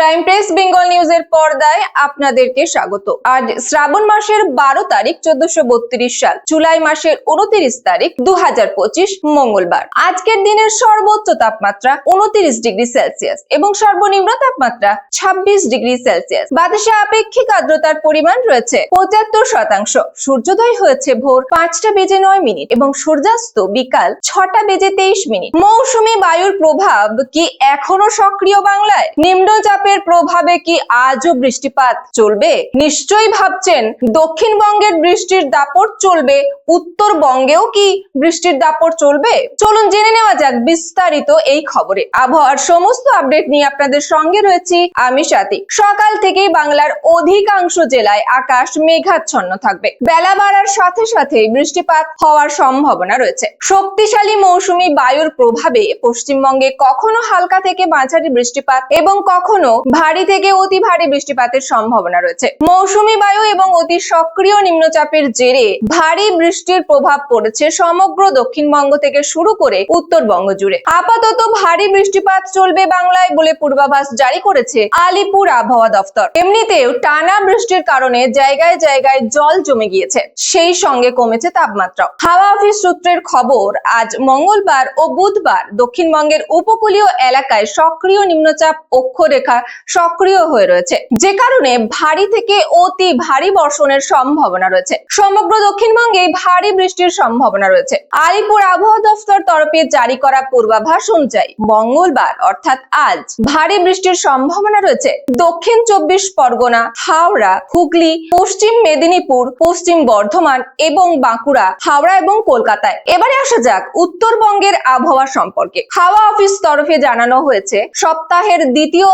Crime press Bengal নিউজের পর্দায় আপনাদেরকে স্বাগত। আজ শ্রাবণ মাসের বারো তারিখ, চোদ্দশো সাল, জুলাই মাসের উনত্রিশ তারিখ দু পঁচিশ মঙ্গলবার। আজকের দিনের সর্বোচ্চ তাপমাত্রা উনত্রিশ ডিগ্রি সেলসিয়াস এবং সর্বনিম্ন তাপমাত্রা ছাব্বিশ ডিগ্রি সেলসিয়াস। বাতাসে আপেক্ষিক আর্দ্রতার পরিমাণ রয়েছে পঁচাত্তর শতাংশ। সূর্যোদয় হয়েছে ভোর পাঁচটা বেজে নয় মিনিট এবং সূর্যাস্ত বিকাল ছটা বেজে তেইশ মিনিট। মৌসুমি বায়ুর প্রভাব কি এখনও সক্রিয় বাংলায়? নিম্নচাপের প্রভাবে কি আজও বৃষ্টিপাত চলবে? নিশ্চয়ই ভাবছেন, দক্ষিণবঙ্গের বৃষ্টির দাপট চলবে, উত্তরবঙ্গেও কি বৃষ্টির দাপট চলবে? চলুন জেনে নেওয়া যাক বিস্তারিত এই খবরে। আবহাওয়ার সমস্ত আপডেট নিয়ে আপনাদের সঙ্গে রয়েছি আমি সাথী সকাল থেকেই বাংলার অধিকাংশ জেলায় আকাশ মেঘাচ্ছন্ন থাকবে। বেলা বাড়ার সাথে সাথে বৃষ্টিপাত হওয়ার সম্ভাবনা রয়েছে। শক্তিশালী মৌসুমি বায়ুর প্রভাবে পশ্চিমবঙ্গে কখনো হালকা থেকে মাঝারি বৃষ্টিপাত এবং কখনো ভারী থেকে অতি ভারী বৃষ্টিপাতের সম্ভাবনা রয়েছে। মৌসুমী বায়ু এবং অতি সক্রিয় নিম্নচাপের জেরে ভারী বৃষ্টির প্রভাব পড়েছে সমগ্র দক্ষিণবঙ্গ থেকে শুরু করে উত্তরবঙ্গ জুড়ে। আপাতত ভারী বৃষ্টিপাত চলবে বাংলায় বলে পূর্বাভাস জারি করেছে আলিপুর আবহাওয়া দফতর। এমনিতেও টানা বৃষ্টির কারণে জায়গায় জায়গায় জল জমে গিয়েছে, সেই সঙ্গে কমেছে তাপমাত্রা। হাওয়া অফিস সূত্রের খবর, আজ মঙ্গলবার ও বুধবার দক্ষিণবঙ্গের উপকূলীয় এলাকায় সক্রিয় নিম্নচাপ অক্ষরেখা সক্রিয় হয়ে রয়েছে। যে কারণে ভারী থেকে অতি ভারী বর্ষণের সম্ভাবনা রয়েছে। সমগ্র দক্ষিণবঙ্গে ভারী বৃষ্টির সম্ভাবনা রয়েছে। আলিপুর আবহাওয়া দফতর তরফে জারি করা পূর্বাভাস অনুযায়ী মঙ্গলবার, অর্থাৎ আজ, ভারী বৃষ্টির সম্ভাবনা রয়েছে। দক্ষিণ চব্বিশ পরগনা, হাওড়া, হুগলি, পশ্চিম মেদিনীপুর, পশ্চিম বর্ধমান এবং বাঁকুড়া, হাওড়া এবং কলকাতায়। এবারে আসা যাক উত্তরবঙ্গের আবহাওয়া সম্পর্কে। হাওয়া অফিস তরফে জানানো হয়েছে, সপ্তাহের দ্বিতীয়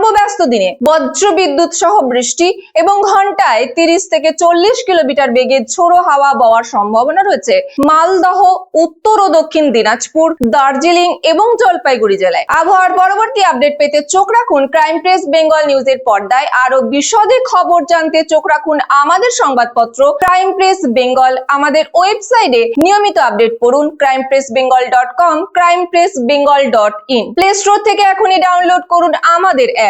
কর্মব্যস্ত দিনে বজ্র বিদ্যুৎ সহ বৃষ্টি এবং ঘন্টায় তিরিশ থেকে চল্লিশ কিলোমিটার বেগে ঝোড়ো হাওয়া বওয়ার সম্ভাবনা রয়েছে। মালদহ, উত্তর ও দক্ষিণ দিনাজপুর, দার্জিলিং এবং জলপাইগুড়ি জেলায়। আবহাওয়ার পরবর্তী আপডেট পেতে চোখ রাখুন ক্রাইম প্রেস বেঙ্গল নিউজের পর্দায়। আরও বিশদে খবর জানতে চোখ রাখুন আমাদের সংবাদপত্র ক্রাইম প্রেস বেঙ্গল। আমাদের ওয়েবসাইটে নিয়মিত আপডেট পড়ুন crime press Bengal dot com, crime press Bengal dot in. Play store থেকে এখনই ডাউনলোড করুন আমাদের অ্যাপ।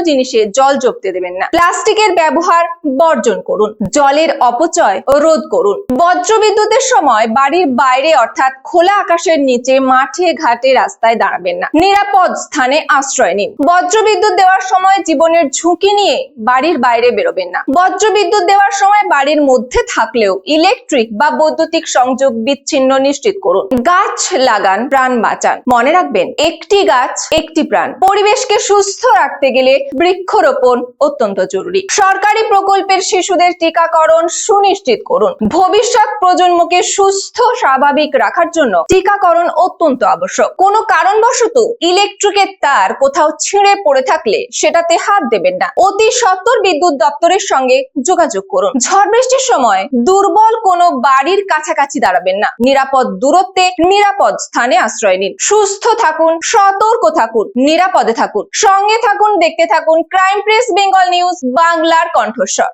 জিনিসে জল জপতে দেবেন না। প্লাস্টিকের ব্যবহার বর্জন করুন, জলের অপচয় রোধ করুন। বজ্র বিদ্যুতের সময় বাড়ির বাইরে অর্থাৎ খোলা আকাশের নিচে মাঠে ঘাটে রাস্তায় দাঁড়াবেন না। নিরাপদ স্থানে আশ্রয় নিন। বজ্র বিদ্যুৎ দেওয়ার সময় জীবনের ঝুঁকি নিয়ে বাড়ির বাইরে বেরোবেন না। বজ্র বিদ্যুৎ দেওয়ার সময় বাড়ির মধ্যে থাকলেও ইলেকট্রিক বা বৈদ্যুতিক সংযোগ বিচ্ছিন্ন নিশ্চিত করুন। গাছ লাগান, প্রাণ বাঁচান। মনে রাখবেন, একটি গাছ একটি প্রাণ। পরিবেশকে সুস্থ রাখতে গেলে বৃক্ষরোপণ অত্যন্ত জরুরি। সরকারি প্রকল্পের শিশুদের টিকাকরণ সুনিশ্চিত করুন। ভবিষ্যৎ প্রজন্মকে সুস্থ, স্বাভাবিক রাখার জন্য টিকাকরণ অত্যন্ত আবশ্যক। কোনো কারণবশত ইলেকট্রিকের তার কোথাও ছিঁড়ে পড়ে থাকলে সেটাতে হাত দেবেন না। অতি সত্বর বিদ্যুৎ দপ্তরের সঙ্গে যোগাযোগ করুন। ঝড় বৃষ্টির সময় দুর্বল কোনো বাড়ির কাছাকাছি দাঁড়াবেন না। নিরাপদ দূরত্বে নিরাপদ স্থানে আশ্রয় নিন। সুস্থ থাকুন, সতর্ক থাকুন, নিরাপদে থাকুন। সঙ্গে থাকুন, দেখতে থাকুন ক্রাইম প্রেস বেঙ্গল নিউজ বাংলার কণ্ঠস্বর।